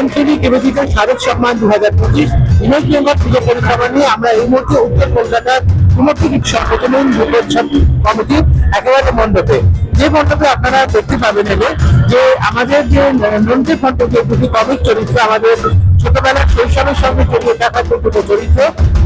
NCD নিবেদিত শারদ সম্মান দু হাজার পঁচিশ। ইমেজ বেঙ্গল পুজো পরিক্রমা নিয়ে আমরা এই মুহূর্তে উত্তর কলকাতার আপনারা দেখতে পাবেন যে আমাদের যে মন্ত্রী ফন্ড প্রতি দুটি চরিত্র, আমাদের ছোটবেলার শৈশবের সঙ্গে জড়িয়ে থাকা দুটো চরিত্র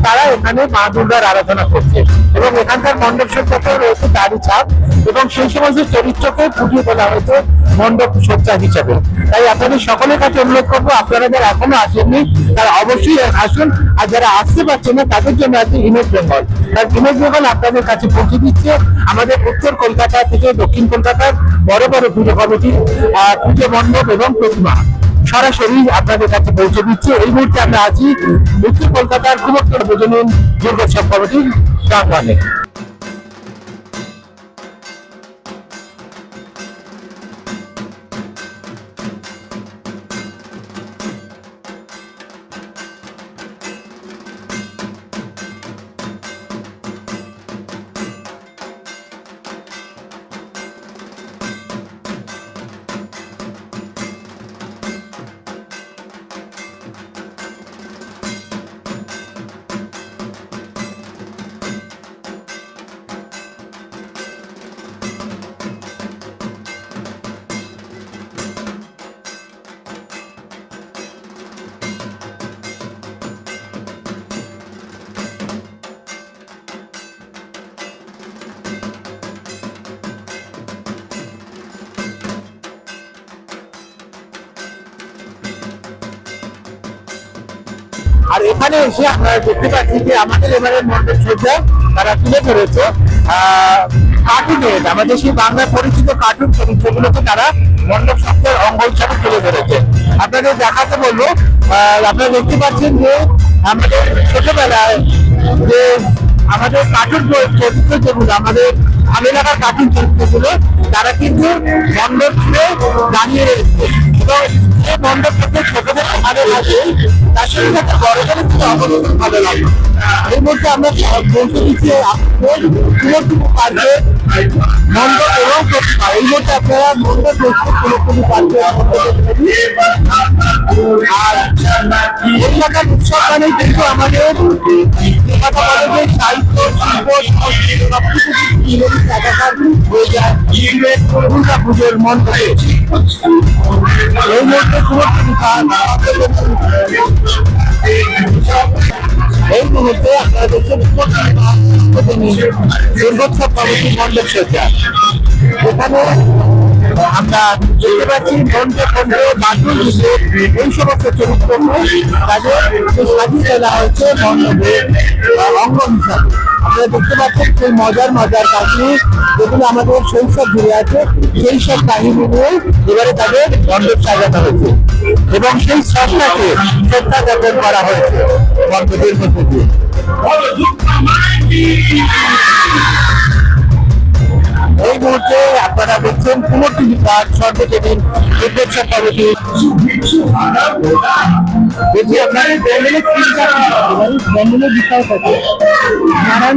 তারা এখানে মা দুর্গার আরাধনা করছে। এবং এখানকার মণ্ডপ সজ্জাতেও রয়েছে তারই ছাপ এবং সেই সমস্ত চরিত্রকে ফুটিয়ে তোলা হয়েছে মণ্ডপ সজ্জা হিসাবে। তাই আপনাদের সকলের কাছে অনুরোধ করব আপনারা যারা এখনও আসেননি তারা অবশ্যই আসুন আর যারা আসতে পারছেন না তাদের জন্য আছে ইমেজ বেঙ্গল। আর ইমেজ বেঙ্গল আপনাদের কাছে পৌঁছে দিচ্ছে আমাদের উত্তর কলকাতা থেকে দক্ষিণ কলকাতার বড় বড় পুজো আহ, পুজো মণ্ডপ এবং প্রতিমা। সরাসরি আপনাদের কাছে পৌঁছে দিচ্ছে। এই মুহূর্তে আমরা আছি উত্তর কলকাতার কুমোত্তর প্রজনন দুর্গোৎসব কমিটির প্রাঙ্গণে। আর এখানে এসে আপনারা দেখতে পাচ্ছি যে আমাদের এবারে মন্ডল সজ্জা তারা তুলে ধরেছে। কার্টুনের আমাদের সেই বাংলা পরিচিত কার্টুন চরিত্রগুলোকে তারা মণ্ডপ শব্দের অঙ্গ হিসাবে তুলে ধরেছে। আপনাদের দেখাতে আহ, আপনারা দেখতে পাচ্ছেন যে আমাদের ছোটবেলায় যে আমাদের কার্টুন চরিত্র যেগুলো আমাদের আমি এলাকার কার্টুন চরিত্রগুলো তারা কিন্তু মণ্ডপ ছুঁড়ে দাঁড়িয়ে রয়েছে। এবং মণ্ডপ থেকে ছোটদের ভালো লাগে তার সঙ্গে সাথে ভালো লাগে এই মধ্যে আমরা বলতে দিচ্ছি পুরোটুকু পার্কে মণ্ডপ এবং প্রতিমা এই আপনারা মণ্ডপ দেখতে পুরোটুকু পার্কে আর উৎসব মানে কিন্তু আমাদের কলকাতা কলেজের সাহিত্য, শিল্প, সংস্কৃতি সবকিছু মিলে একাকার হয়ে যায় দুর্গা এই মুহূর্তে পুরোপুরি এই মুহূর্তে আপনারা দেখছেন দুর্গোৎসব কমিটি মণ্ডপ সজ্জা। এখানে আমরা দেখতে পাচ্ছি মঞ্চে মঞ্চে বাটুল দিতে এই সমস্ত চরিত্রকে তাদের সাজিয়ে তোলা হয়েছে অঙ্গ হিসাবে। আপনারা দেখতে পাচ্ছেন সেই মজার মজার কাহিনী যেগুলো আমাদের শৈশব জুড়ে আছে, সেই সব কাহিনী নিয়ে এবারে তাদের মণ্ডপ সাজানো হয়েছে। এবং সেই শ্রদ্ধাকে শ্রদ্ধা জ্ঞাপন করা হয়েছে মণ্ডপের মধ্যে দিয়ে। এই মুহূর্তে আপনারা পুনর্জীবী পার্ক সর্বজনীন দুর্গোৎসব কমিটি। বলছি আপনার প্যান্ডেলের কি প্যান্ডেলের বিষয় কত নারায়ণ